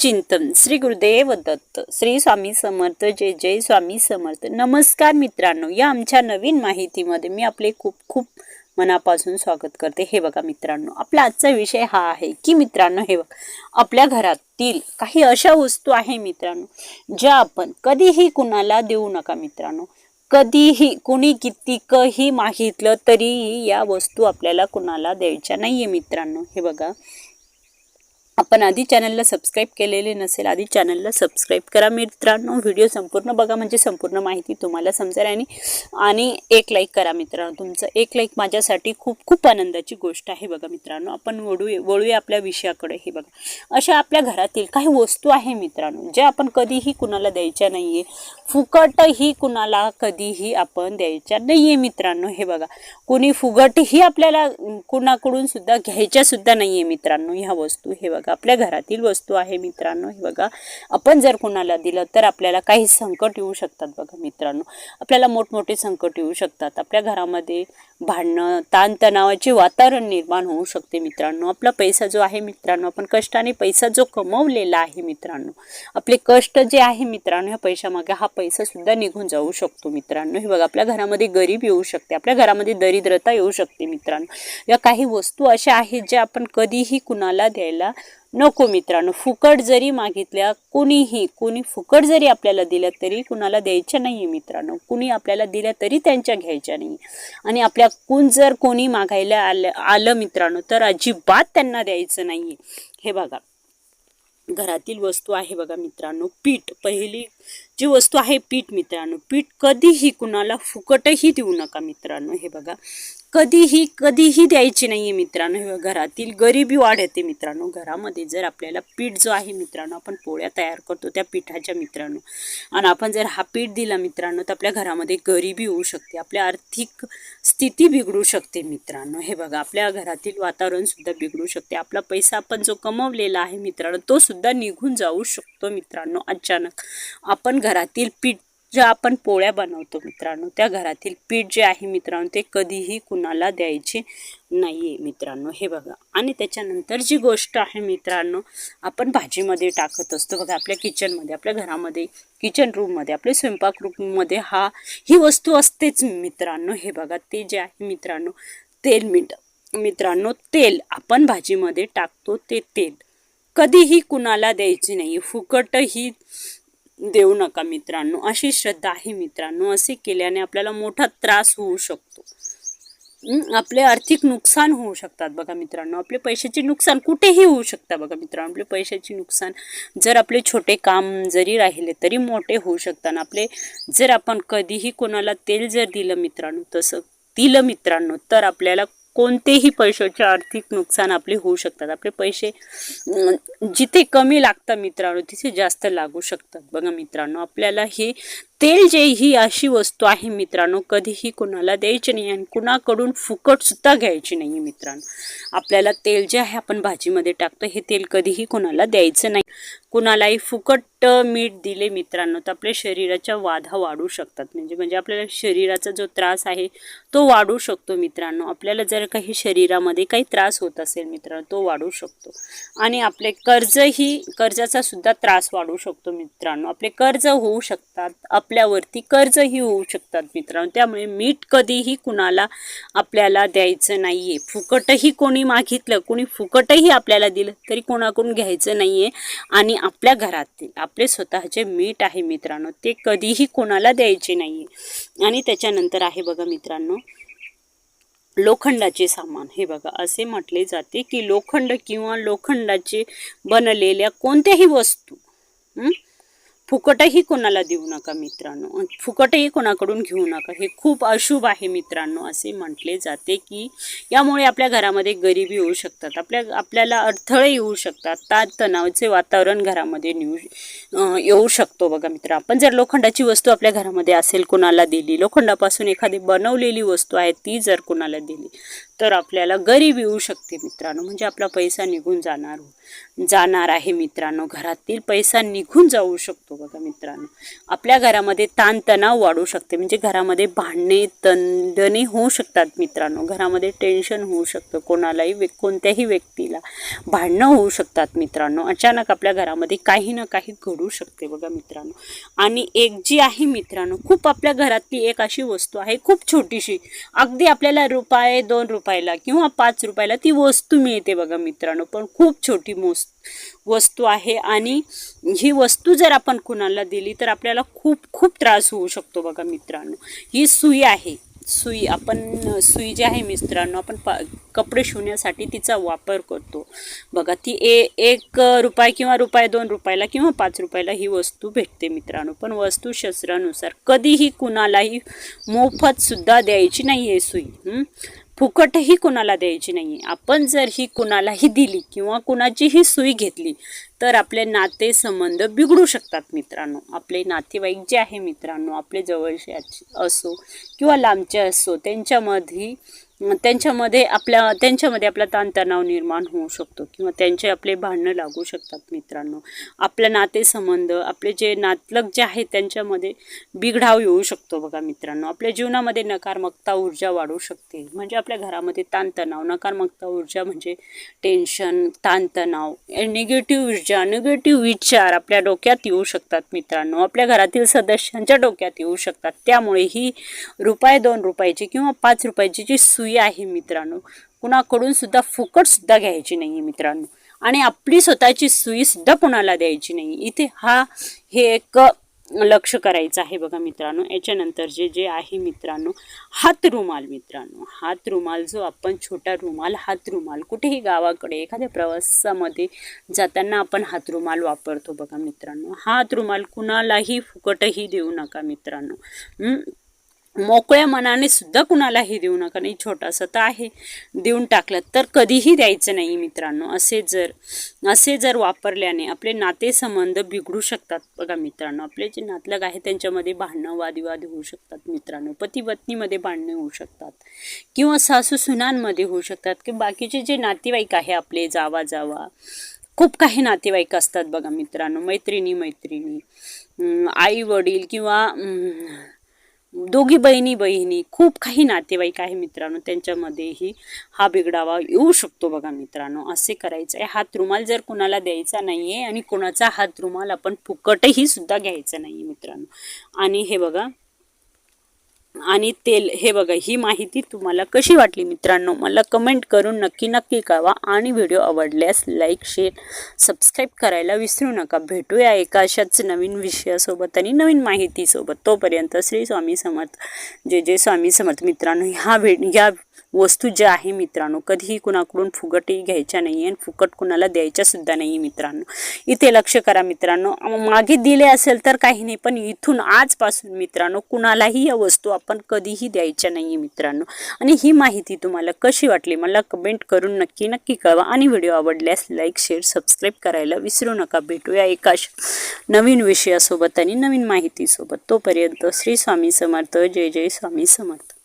चिंतन. श्री गुरुदेव दत्त श्री स्वामी समर्थ जय जय स्वामी समर्थ. नमस्कार मित्रांनो या आमच्या नवीन माहितीमध्ये मी आपले खूप खूप मनापासून स्वागत करते. हे बघा मित्रांनो आपला आजचा विषय हा आहे की मित्रांनो हे बघ आपल्या घरातील काही अशा वस्तू आहे मित्रांनो ज्या आपण कधीही कुणाला देऊ नका मित्रांनो. कधीही कुणी कितीकही मागितलं तरीही या वस्तू आपल्याला कुणाला द्यायच्या नाहीये मित्रांनो. हे बघा आपण आधी चॅनलला सबस्क्राईब केलेले नसेल आधी चॅनलला सबस्क्राईब करा मित्रांनो. व्हिडिओ संपूर्ण बघा म्हणजे संपूर्ण माहिती तुम्हाला समजेल. आणि आणि एक लाईक करा मित्रांनो. तुमचं एक लाईक माझ्यासाठी खूप खूप आनंदाची गोष्ट आहे बघा मित्रांनो. आपण वळू वळूया आपल्या विषयाकडे हे बघा. अशा आपल्या घरातील काही वस्तू आहे मित्रांनो ज्या आपण कधीही कुणाला द्यायच्या नाहीये. फुकटही कुणाला कधीही आपण द्यायच्या नाहीये मित्रांनो हे बघा. कोणी फुगटही आपल्याला कुणाकडून सुद्धा घ्यायच्या सुद्धा नाहीये मित्रांनो ह्या वस्तू हे बघा. आपल्या घरातील वस्तू आहे मित्रांनो. हे बघा आपण जर कुणाला दिलं तर आपल्याला काही संकट येऊ शकतात बघा मित्रांनो. आपल्याला मोठमोठे संकट येऊ शकतात. आपल्या घरामध्ये भांडणं ताणतणावाचे वातावरण निर्माण होऊ शकते मित्रांनो. आपला पैसा जो आहे मित्रांनो आपण कष्टाने पैसा जो कमवलेला आहे मित्रांनो. आपले कष्ट जे आहे मित्रांनो ह्या पैशामागे हा पैसा सुद्धा निघून जाऊ शकतो मित्रांनो. हे बघा आपल्या घरामध्ये गरीब येऊ शकते. आपल्या घरामध्ये दरिद्रता येऊ शकते मित्रांनो. या काही वस्तू अशा आहेत ज्या आपण कधीही कुणाला द्यायला नको मित्रांनो फुकट जरी मागितल्या कोणीही कोणी फुकट जरी आपल्याला दिल्या तरी कुणाला द्यायच्या नाही मित्रांनो. कुणी आपल्याला दिल्या तरी त्यांच्या घ्यायच्या नाही आणि आपल्या कुण जर कोणी मागायला आलं आलं मित्रांनो तर अजिबात त्यांना द्यायचं नाही हे बघा घरातील वस्तू आहे बघा मित्रांनो पीठ. पहिली जी वस्तू आहे पीठ मित्रांनो पीठ कधीही कुणाला फुकटही देऊ नका मित्रांनो. हे बघा कधीही कधीही द्यायची नाही आहे मित्रांनो घरातील गरिबी वाढते मित्रांनो. घरामध्ये जर आपल्याला पीठ जो आहे मित्रांनो आपण पोळ्या तयार करतो त्या पिठाच्या मित्रांनो. आणि आपण जर हा पीठ दिला मित्रांनो तर आपल्या घरामध्ये गरिबी होऊ शकते. आपल्या आर्थिक स्थिती बिघडू शकते मित्रांनो. हे बघा आपल्या घरातील वातावरणसुद्धा बिघडू शकते. आपला पैसा आपण जो कमवलेला आहे मित्रांनो तो सुद्धा निघून जाऊ शकतो मित्रांनो अचानक. आपण घरातील पीठ ज्या आपण पोळ्या बनवतो मित्रांनो त्या घरातील पीठ जे आहे मित्रांनो ते कधीही कुणाला द्यायचे नाही आहे मित्रांनो. हे बघा. आणि त्याच्यानंतर जी गोष्ट आहे मित्रांनो आपण भाजीमध्ये टाकत असतो. बघा आपल्या किचनमध्ये आपल्या घरामध्ये किचन रूममध्ये आपल्या स्वयंपाक रूममध्ये हा ही वस्तू असतेच मित्रांनो. हे बघा ते जे आहे मित्रांनो तेल मीठ. मित्रांनो तेल आपण भाजीमध्ये टाकतो ते तेल. कधीही कुणाला द्यायची नाही फुकटही देऊ नका मित्रांनो. अशी श्रद्धा आहे मित्रांनो. असे केल्याने आपल्याला मोठा त्रास होऊ शकतो. आपले आर्थिक नुकसान होऊ शकतात बघा मित्रांनो. आपले पैशाचे नुकसान कुठेही होऊ शकतात बघा मित्रांनो. आपले पैशाचे नुकसान जर आपले छोटे काम जरी राहिले तरी मोठे होऊ शकतात. आपले जर आपण कधीही कोणाला तेल जर दिलं मित्रांनो तसं दिलं मित्रांनो तर आपल्याला कोणतेही पैशाचे आर्थिक नुकसान आपले होऊ शकतात. आपले पैसे जिथे कमी लागतात मित्रांनो तिथे जास्त लागू शकतात. बघा मित्रांनो आपल्याला हे तेल जे ही अशी वस्तू आहे मित्रांनो कधीही कुणाला द्यायची नाही आणि कुणाकडून फुकट सुद्धा घ्यायची नाही मित्रांनो. आपल्याला तेल जे आहे आपण भाजीमध्ये टाकतो हे तेल कधीही कुणाला द्यायचं नाही. कुणालाही फुकट मीठ दिले मित्रांनो तर आपल्या शरीराच्या वाधा वाढू शकतात. म्हणजे म्हणजे आपल्याला शरीराचा जो त्रास आहे तो वाढू शकतो मित्रांनो. आपल्याला जर काही शरीरामध्ये काही त्रास होत असेल मित्रांनो तो वाढू शकतो. आणि आपले कर्जही कर्जाचा सुद्धा त्रास वाढू शकतो मित्रांनो. आपले कर्ज होऊ शकतात आपल्यावरती कर्जही होऊ शकतात मित्रांनो. त्यामुळे मीठ कधीही कुणाला आपल्याला द्यायचं नाही आहे फुकटही कोणी मागितलं कोणी फुकटही आपल्याला दिलं तरी कोणाकडून घ्यायचं नाहीये. आणि आपल्या घरातील आपले स्वतःचे मीठ आहे मित्रांनो ते कधीही कोणाला द्यायचे नाहीये. आणि त्याच्यानंतर आहे बघा मित्रांनो लोखंडाचे सामान. हे बघा असे म्हटले जाते की लोखंड किंवा लोखंडाचे बनलेल्या कोणत्याही वस्तू फुकटही कोणाला देऊ नका मित्रांनो. फुकटही कोणाकडून घेऊ नका. हे खूप अशुभ आहे मित्रांनो असे म्हटले जाते की यामुळे आपल्या घरामध्ये गरिबी येऊ शकतात. आपल्या आपल्याला अडथळे येऊ शकतात. ताण तणावाचे वातावरण घरामध्ये नेऊ येऊ शकतो बघा मित्र. आपण जर लोखंडाची वस्तू आपल्या घरामध्ये असेल कोणाला दिली लोखंडापासून एखादी बनवलेली वस्तू आहे ती जर कोणाला दिली तर आपल्याला गरीब येऊ शकते मित्रांनो. म्हणजे आपला पैसा निघून जाणार हो. जाणार आहे मित्रांनो. घरातील पैसा निघून जाऊ शकतो बघा मित्रांनो. आपल्या घरामध्ये ताणतणाव वाढू शकते. म्हणजे घरामध्ये भांडणे तंदणे होऊ शकतात मित्रांनो. घरामध्ये टेन्शन होऊ शकतं कोणालाही व्य कोणत्याही व्यक्तीला. भांडणं होऊ शकतात मित्रांनो. अचानक आपल्या घरामध्ये काही ना काही घडू शकते बघा मित्रांनो. आणि एक जी आहे मित्रांनो खूप आपल्या घरातली एक अशी वस्तू आहे खूप छोटीशी. अगदी आपल्याला रुपये दोन रुपयाला किंवा पाच रुपयाला ती वस्तू मिळते बघा मित्रांनो. पण खूप छोटी मोस वस्तू आहे आणि ही वस्तू जर आपण कुणाला दिली तर आपल्याला खूप खूप त्रास होऊ शकतो बघा मित्रांनो. ही सुई आहे. सुई आपण सुई जी आहे मित्रांनो आपण पा कपडे शिवण्यासाठी तिचा वापर करतो. बघा ती ए एक रुपये किंवा रुपये दोन रुपयाला किंवा पाच रुपयाला ही वस्तू भेटते मित्रांनो. पण वस्तुशास्त्रानुसार कधीही कुणालाही मोफतसुद्धा द्यायची नाही आहे सुई फुकटही कुणाला द्यायची नाही आपण जर ही कुणालाही दिली किंवा कुणाचीही सुई घेतली तर आपले नाते संबंध बिघडू शकतात मित्रांनो. आपले नातेवाईक जे आहे मित्रांनो आपले जवळचे असो किंवा लांबचे असो त्यांच्यामध्ये त्यांच्यामध्ये आपल्या त्यांच्यामध्ये आपला ताणतणाव निर्माण होऊ शकतो किंवा त्यांचे आपले भांडणं लागू शकतात मित्रांनो. आपलं नातेसंबंध आपले जे नातलग जे आहेत त्यांच्यामध्ये बिघडाव येऊ शकतो बघा मित्रांनो. आपल्या जीवनामध्ये नकारात्मकता ऊर्जा वाढू शकते. म्हणजे आपल्या घरामध्ये ताणतणाव नकारात्मकता ऊर्जा म्हणजे टेन्शन ताणतणाव निगेटिव्ह ऊर्जा निगेटिव्ह विचार आपल्या डोक्यात येऊ शकतात मित्रांनो. आपल्या घरातील सदस्यांच्या डोक्यात येऊ शकतात. त्यामुळे ही रुपये दोन रुपयाची किंवा पाच रुपयाची जी सुई आहे मित्रांनो. कुणाकडून सुद्धा फुकट सुद्धा घ्यायची नाही मित्रांनो. आणि आपली स्वतःची सुई सुद्धा कुणाला द्यायची नाही इथे हा हे एक लक्ष करायचं आहे बघा मित्रांनो. याच्यानंतर जे जे आहे मित्रांनो हात रुमाल मित्रांनो. हात रुमाल जो आपण छोटा रुमाल हात रुमाल कुठेही गावाकडे एखाद्या प्रवासामध्ये जाताना आपण हात रुमाल वापरतो बघा मित्रांनो. हात रुमाल कुणालाही फुकटही देऊ नका मित्रांनो. मोकळ्या मनाने सुद्धा कुणालाही देऊ नका. नाही छोटासा तर आहे. देऊन टाकलं तर कधीही द्यायचं नाही मित्रांनो. असे जर असे जर वापरल्याने आपले नातेसंबंध बिघडू शकतात. बघा मित्रांनो आपले जे नातलग आहे त्यांच्यामध्ये भांडणं वादविवाद होऊ शकतात मित्रांनो. पती पत्नीमध्ये भांडणे होऊ शकतात. किंवा सासू सुनांमध्ये होऊ शकतात. की बाकीचे जे नातेवाईक आहे आपले जावा जावा खूप काही नातेवाईक असतात बघा मित्रांनो. मैत्रिणी मैत्रिणी आई वडील किंवा दोघी बहिणी बहिणी खूप काही नातेवाईक आहे मित्रांनो त्यांच्यामध्येही हा बिघडावा येऊ शकतो बघा मित्रांनो असे करायचं आहे हात रुमाल जर कुणाला द्यायचा नाही आहे आणि कुणाचा हात रुमाल आपण फुकटही सुद्धा घ्यायचा नाही मित्रांनो. आणि हे बघा आणि तेल हे बघा ही माहिती तुम्हाला कशी वाटली मित्रांनो? मला कमेंट करून नक्की नक्की कळवा आणि व्हिडिओ आवडल्यास लाईक शेअर सबस्क्राईब करायला विसरू नका. भेटूया एका अशाच नवीन विषयासोबत आणि नवीन माहितीसोबत. तोपर्यंत श्री स्वामी समर्थ जे जे स्वामी समर्थ मित्रांनो. ह्या भेट ह्या वस्तू ज्या आहे मित्रांनो कधीही कुणाकडून फुकटही घ्यायच्या नाही आणि फुकट कुणाला द्यायच्यासुद्धा नाही मित्रांनो. इथे लक्ष करा मित्रांनो मागे दिले असेल तर काही नाही पण इथून आजपासून मित्रांनो कुणालाही या वस्तू आपण कधीही द्यायच्या नाही मित्रांनो. आणि ही माहिती तुम्हाला कशी वाटली मला कमेंट करून नक्की नक्की कळवा. आणि व्हिडिओ आवडल्यास लाईक शेअर सबस्क्राईब करायला विसरू नका. भेटूया एका नवीन विषयासोबत आणि नवीन माहितीसोबत. तोपर्यंत श्री स्वामी समर्थ. जय जय स्वामी समर्थ.